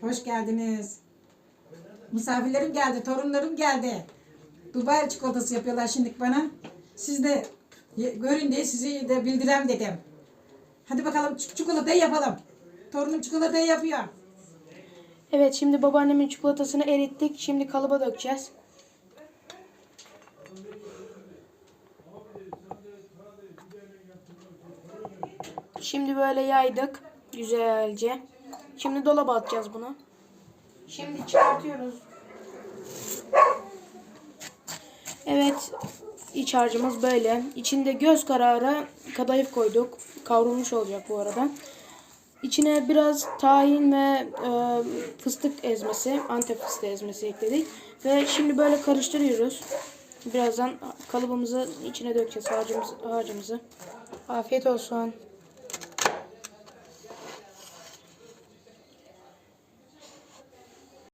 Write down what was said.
Hoş geldiniz. Misafirlerim geldi, torunlarım geldi. Dubai çikolatası yapıyorlar şimdi bana. Siz de görün diye sizi de bildirem dedim. Hadi bakalım çikolatayı yapalım. Torunum çikolatayı yapıyor. Evet şimdi babaannemin çikolatasını erittik. Şimdi kalıba dökeceğiz. Şimdi böyle yaydık güzelce. Şimdi dolaba atacağız bunu. Şimdi çıkartıyoruz. Evet iç harcımız böyle. İçinde göz kararı kadayıf koyduk. Kavrulmuş olacak bu arada. İçine biraz tahin ve e, fıstık ezmesi, antep fıstığı ezmesi ekledik. Ve şimdi böyle karıştırıyoruz. Birazdan kalıbımızı içine dökeceğiz harcımızı. harcımızı. Afiyet olsun.